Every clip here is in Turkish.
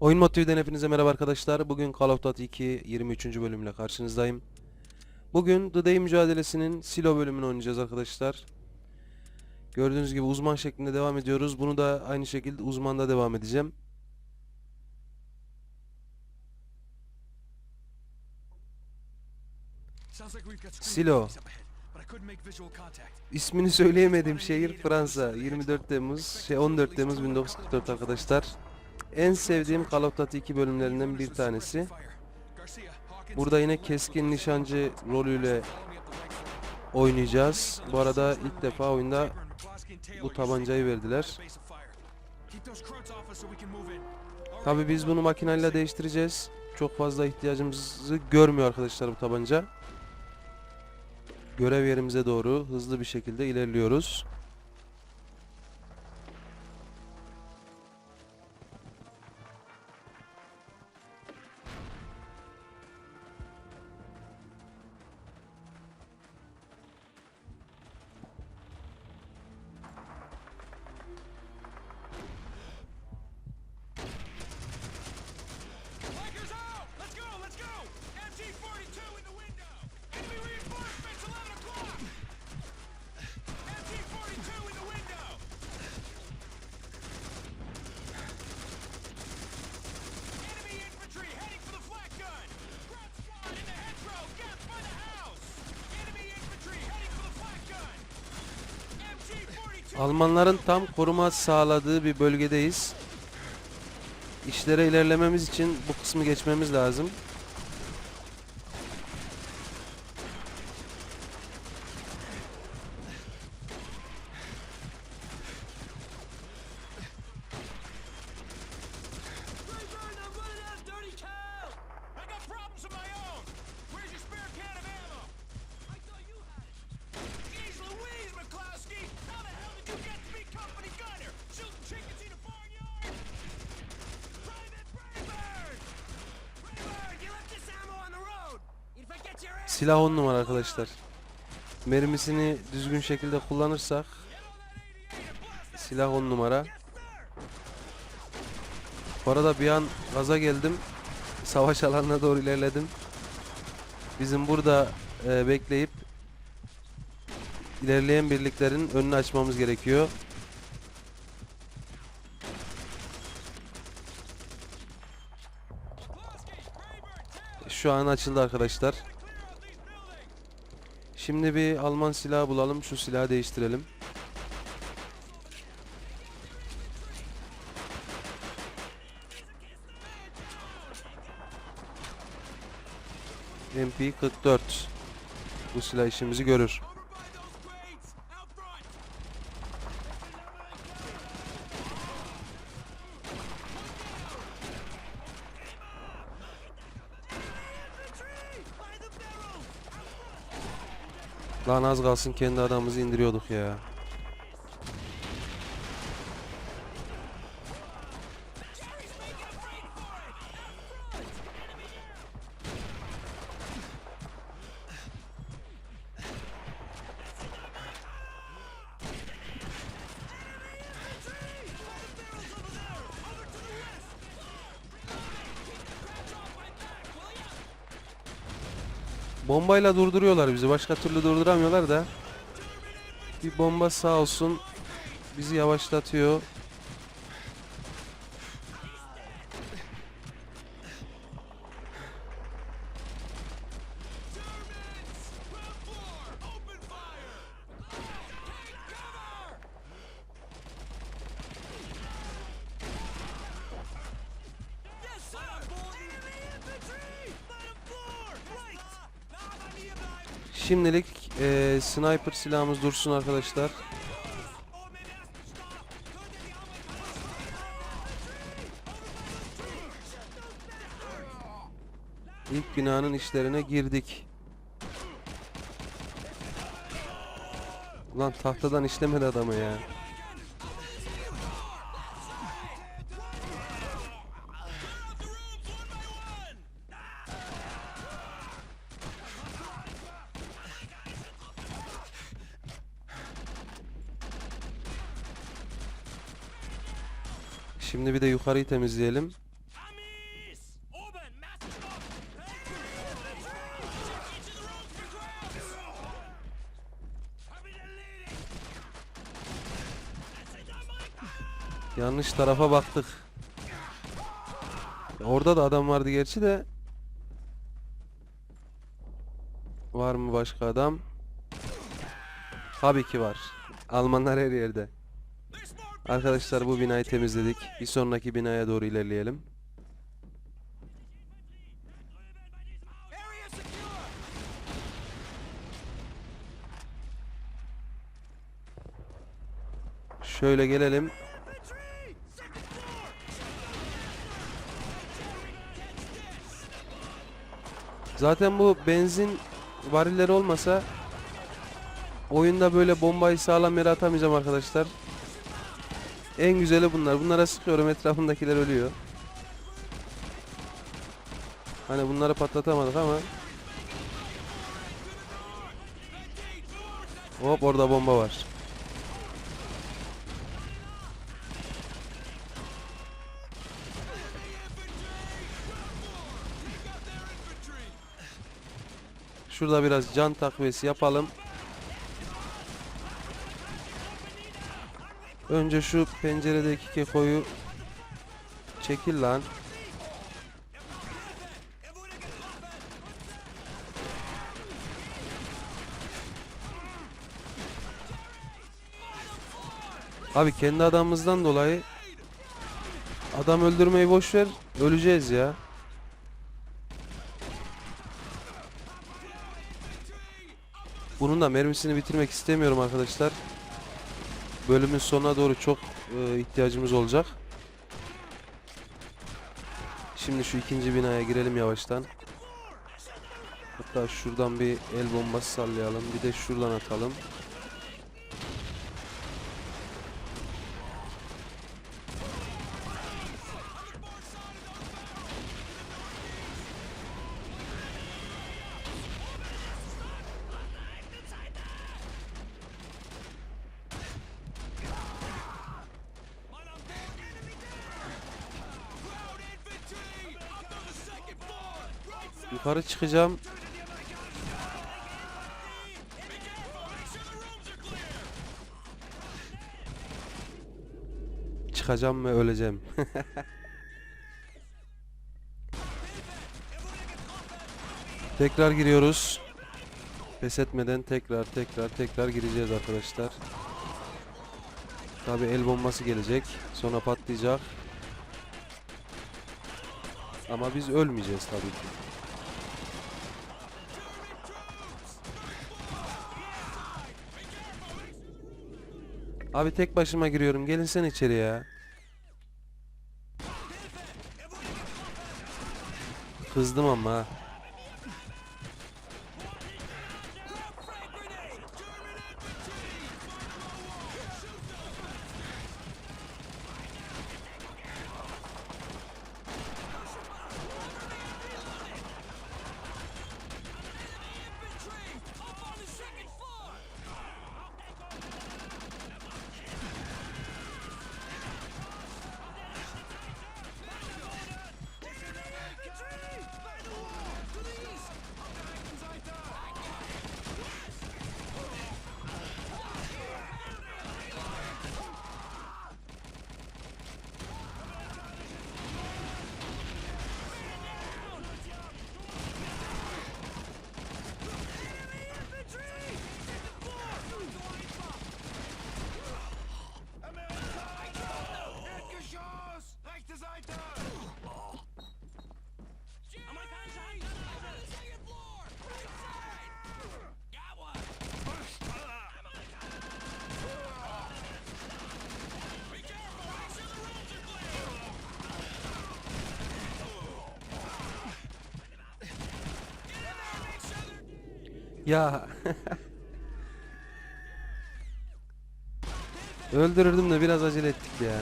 Oyun Mod TV'den hepinize merhaba arkadaşlar. Bugün Call of Duty 2 23. bölümle karşınızdayım. Bugün The Day mücadelesinin silo bölümünü oynayacağız arkadaşlar. Gördüğünüz gibi uzman şeklinde devam ediyoruz. Bunu da aynı şekilde uzmanda devam edeceğim. Silo. İsmini söyleyemediğim şehir Fransa. 24 Temmuz, şey 14 Temmuz 1944 arkadaşlar. En sevdiğim Call of Duty 2 bölümlerinden bir tanesi. Burada yine keskin nişancı rolüyle oynayacağız. Bu arada ilk defa oyunda bu tabancayı verdiler. Tabi biz bunu makineyle değiştireceğiz. Çok fazla ihtiyacımızı görmüyor arkadaşlar bu tabanca. Görev yerimize doğru hızlı bir şekilde ilerliyoruz. Almanların tam koruma sağladığı bir bölgedeyiz. İşlere ilerlememiz için bu kısmı geçmemiz lazım. Silah 10 numara arkadaşlar. Mermisini düzgün şekilde kullanırsak silah 10 numara. Bu arada bir an gaza geldim. Savaş alanına doğru ilerledim. Bizim burada e, bekleyip ilerleyen birliklerin önünü açmamız gerekiyor. Şu an açıldı arkadaşlar. Şimdi bir Alman silahı bulalım. Şu silahı değiştirelim. MP44 Bu silah işimizi görür. Lan az kalsın kendi adamımızı indiriyorduk ya. Bombayla durduruyorlar bizi. Başka türlü durduramıyorlar da. Bir bomba sağ olsun bizi yavaşlatıyor. Sniper silahımız dursun arkadaşlar. İlk binanın işlerine girdik. Ulan tahtadan işlemedi adamı ya. yukarıyı temizleyelim. Yanlış tarafa baktık. Orada da adam vardı gerçi de. Var mı başka adam? Tabii ki var. Almanlar her yerde. Arkadaşlar bu binayı temizledik. Bir sonraki binaya doğru ilerleyelim. Şöyle gelelim. Zaten bu benzin varilleri olmasa oyunda böyle bombayı sağlam yere atamayacağım arkadaşlar. En güzeli bunlar. Bunlara sıkıyorum etrafındakiler ölüyor. Hani bunları patlatamadık ama Hop orada bomba var. Şurada biraz can takviyesi yapalım. Önce şu penceredeki kekoyu çekil lan. Abi kendi adamımızdan dolayı adam öldürmeyi boş ver öleceğiz ya. Bunun da mermisini bitirmek istemiyorum arkadaşlar. Bölümün sonuna doğru çok e, ihtiyacımız olacak. Şimdi şu ikinci binaya girelim yavaştan. Hatta şuradan bir el bombası sallayalım. Bir de şuradan atalım. Are clear! Çıkacağım ve öleceğim. tekrar giriyoruz. Pes etmeden tekrar tekrar tekrar gireceğiz arkadaşlar. Tabi el bombası gelecek. Sonra patlayacak. Ama biz ölmeyeceğiz tabii ki. Abi tek başıma giriyorum. Gelin sen içeri ya. Kızdım ama ha. Ya. Öldürürdüm de biraz acele ettik ya.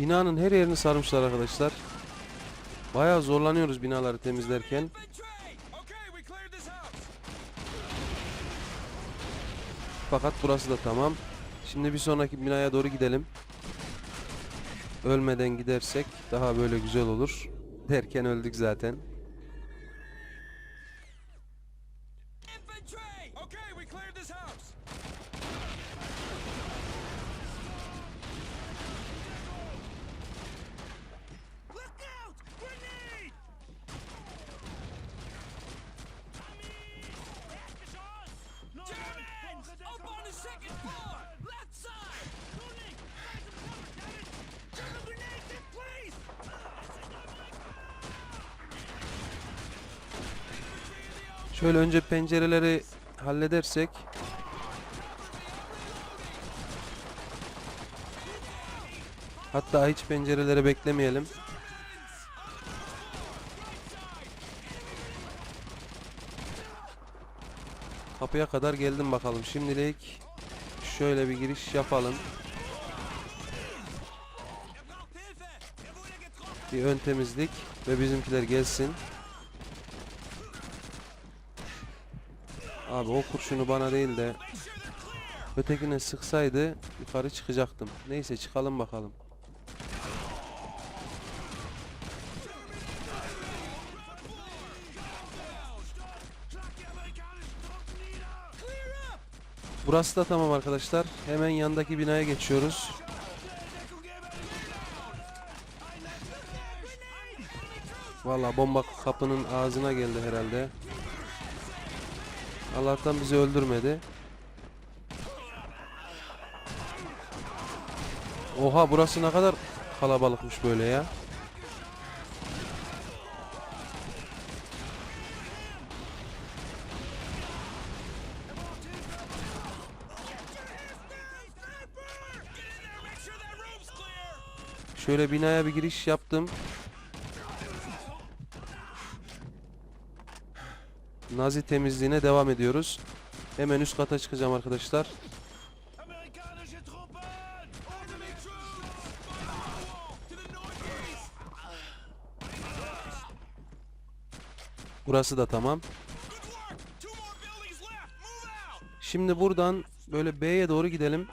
Binanın her yerini sarmışlar arkadaşlar. Bayağı zorlanıyoruz binaları temizlerken. Fakat burası da tamam. Şimdi bir sonraki binaya doğru gidelim. Ölmeden gidersek daha böyle güzel olur. Derken öldük zaten. Şöyle önce pencereleri halledersek. Hatta hiç pencerelere beklemeyelim. Kapıya kadar geldim bakalım. Şimdilik şöyle bir giriş yapalım. Bir ön temizlik ve bizimkiler gelsin. Abi o kurşunu bana değil de ötekine sıksaydı yukarı çıkacaktım. Neyse çıkalım bakalım. Burası da tamam arkadaşlar. Hemen yandaki binaya geçiyoruz. Valla bomba kapının ağzına geldi herhalde. Allah'tan bizi öldürmedi. Oha burası ne kadar kalabalıkmış böyle ya. Şöyle binaya bir giriş yaptım. Nazi temizliğine devam ediyoruz. Hemen üst kata çıkacağım arkadaşlar. Burası da tamam. Şimdi buradan böyle B'ye doğru gidelim.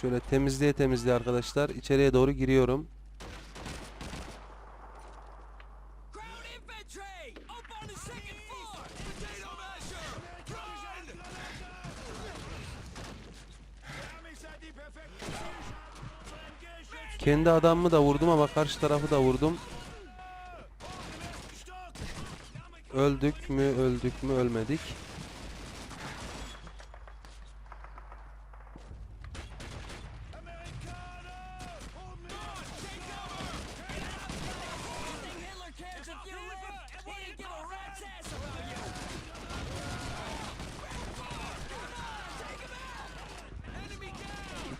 Şöyle temizliğe temizliğe arkadaşlar. İçeriye doğru giriyorum. Kendi adamımı da vurdum ama karşı tarafı da vurdum. Öldük mü öldük mü ölmedik.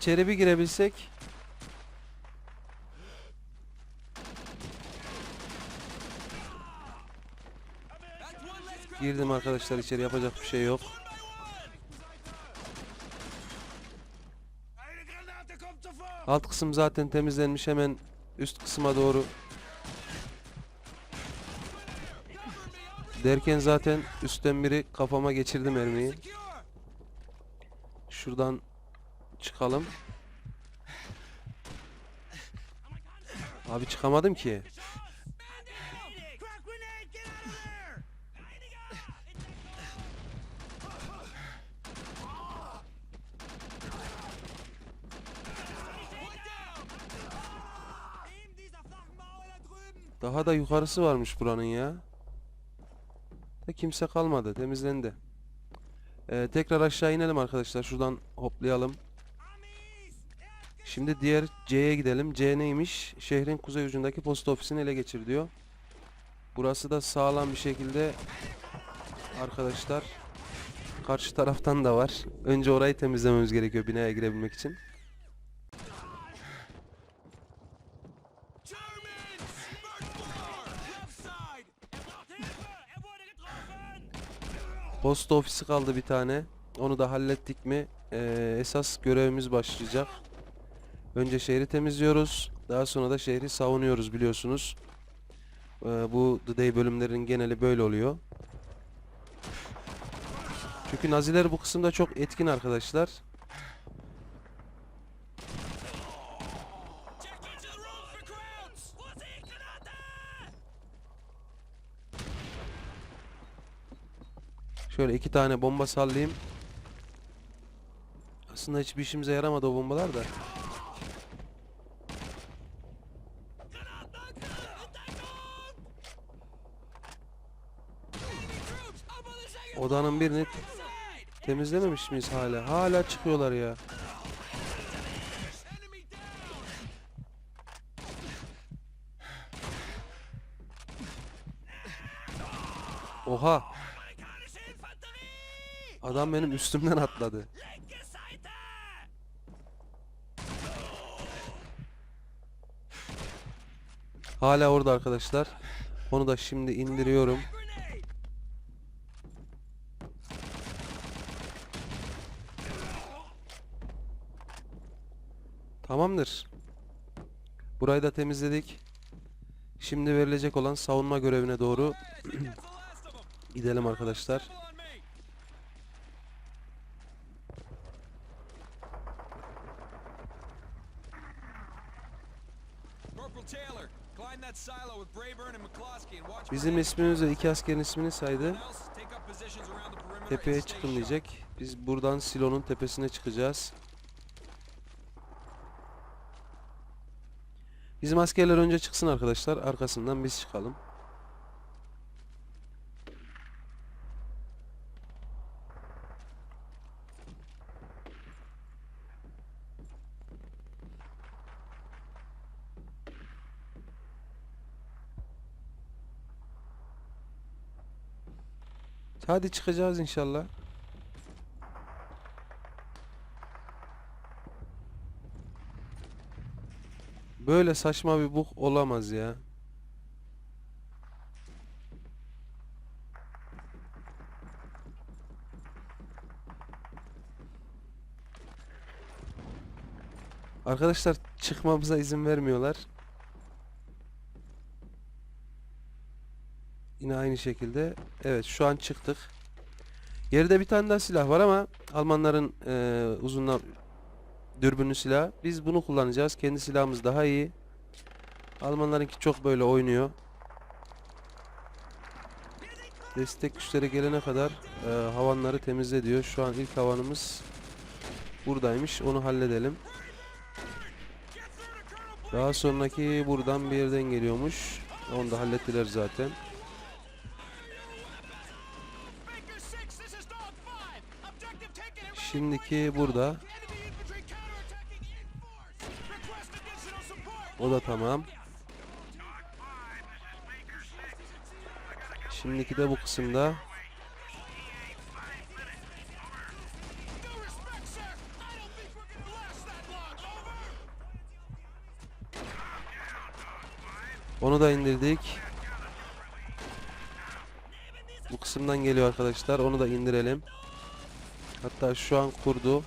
İçeri bir girebilsek. Girdim arkadaşlar içeri yapacak bir şey yok. Alt kısım zaten temizlenmiş hemen üst kısma doğru. Derken zaten üstten biri kafama geçirdi mermiyi. Şuradan çıkalım. Abi çıkamadım ki. Daha da yukarısı varmış buranın ya. Da kimse kalmadı. Temizlendi. Ee, tekrar aşağı inelim arkadaşlar. Şuradan hoplayalım. Şimdi diğer C'ye gidelim. C neymiş? Şehrin kuzey ucundaki posta ofisini ele geçir diyor. Burası da sağlam bir şekilde arkadaşlar karşı taraftan da var. Önce orayı temizlememiz gerekiyor binaya girebilmek için. Germans! Mark 4! Left side! Wurde getroffen! Posta ofisi kaldı bir tane. Onu da hallettik mi eee, esas görevimiz başlayacak. Önce şehri temizliyoruz. Daha sonra da şehri savunuyoruz biliyorsunuz. Eee, bu The Day bölümlerin geneli böyle oluyor. Çünkü Naziler bu kısımda çok etkin arkadaşlar. Şöyle iki tane bomba sallayayım. Aslında hiçbir işimize yaramadı o bombalar da. Odanın birini temizlememiş miyiz hala? Hala çıkıyorlar ya. Oha! Adam benim üstümden atladı. Hala orada arkadaşlar. Onu da şimdi indiriyorum. Tamamdır. Burayı da temizledik. Şimdi verilecek olan savunma görevine doğru gidelim arkadaşlar. Bizim ismimiz ve iki askerin ismini saydı. Tepeye çıkın diyecek. Biz buradan silonun tepesine çıkacağız. Bizim askerler önce çıksın arkadaşlar. Arkasından biz çıkalım. Hadi çıkacağız inşallah. Böyle saçma bir bug olamaz ya. Arkadaşlar çıkmamıza izin vermiyorlar. Yine aynı şekilde. Evet şu an çıktık. Geride bir tane daha silah var ama Almanların eee uzunla dürbünlü silah. Biz bunu kullanacağız. Kendi silahımız daha iyi. Almanlarınki çok böyle oynuyor. Destek güçleri gelene kadar eee, havanları temizle diyor. Şu an ilk havanımız buradaymış. Onu halledelim. Daha sonraki buradan bir yerden geliyormuş. Onu da hallettiler zaten. Baker 6, O da tamam. Şimdiki de bu kısımda. Onu da indirdik. Bu kısımdan geliyor arkadaşlar. Onu da indirelim. Hatta şu an kurdu.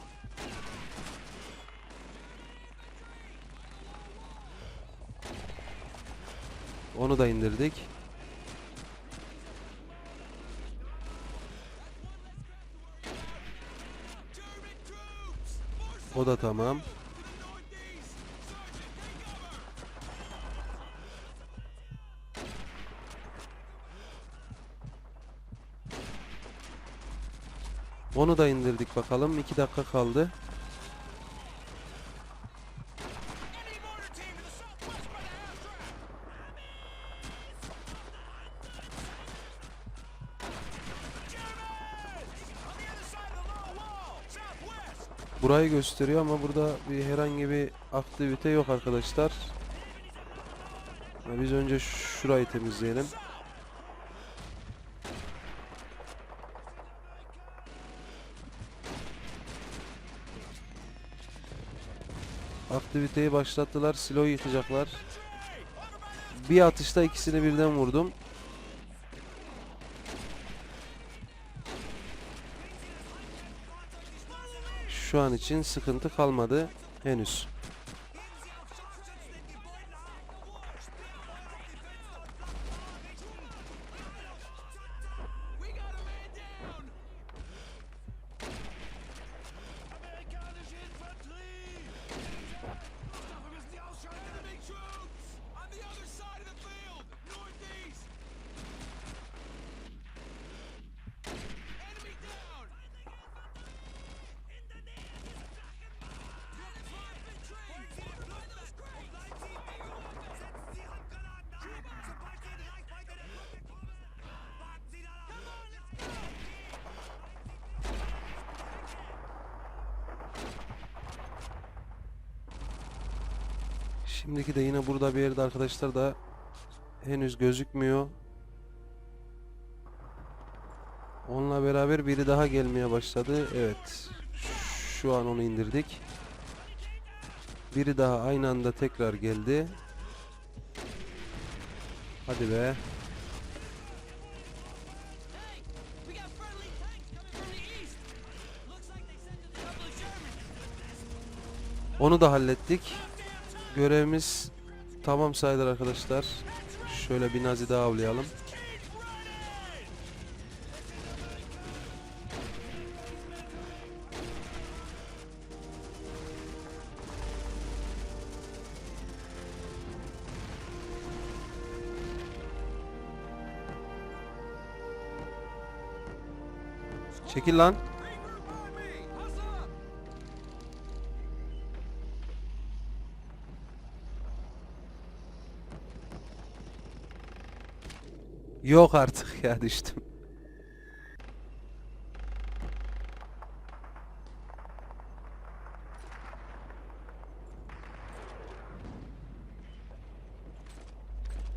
Onu da indirdik. O da tamam. Onu da indirdik bakalım. 2 dakika kaldı. Burayı gösteriyor ama burada bir herhangi bir aktivite yok arkadaşlar. Biz önce şurayı temizleyelim. Aktiviteyi başlattılar. Siloyu yıkacaklar. Bir atışta ikisini birden vurdum. Şu an için sıkıntı kalmadı henüz. Şimdiki de yine burada bir yerde arkadaşlar da henüz gözükmüyor. Onunla beraber biri daha gelmeye başladı. Evet. Şu an onu indirdik. Biri daha aynı anda tekrar geldi. Hadi be. Onu da hallettik. Görevimiz tamam sayılır arkadaşlar. Şöyle bir nazi daha avlayalım. Çekil lan. Yok artık ya düştüm.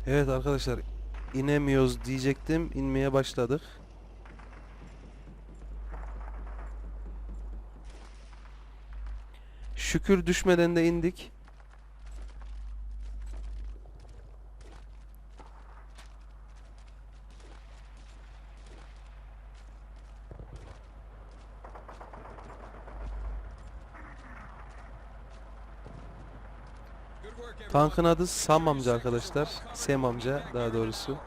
Evet arkadaşlar inemiyoruz diyecektim. inmeye başladık. Şükür düşmeden de indik. Tankın adı Sam amca arkadaşlar. Sam amca daha doğrusu.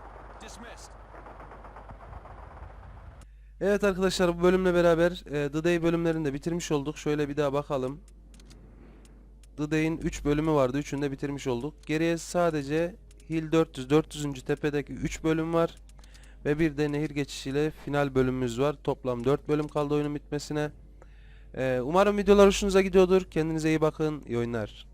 Evet arkadaşlar bu bölümle beraber e, The Day bölümlerini de bitirmiş olduk. Şöyle bir daha bakalım. The Day'in 3 bölümü vardı. Üçünü de bitirmiş olduk. Geriye sadece Hill 400, 400. tepedeki 3 bölüm var. Ve bir de nehir geçişiyle final bölümümüz var. Toplam 4 bölüm kaldı oyunun bitmesine. E, umarım videolar hoşunuza gidiyordur. Kendinize iyi bakın. İyi oyunlar.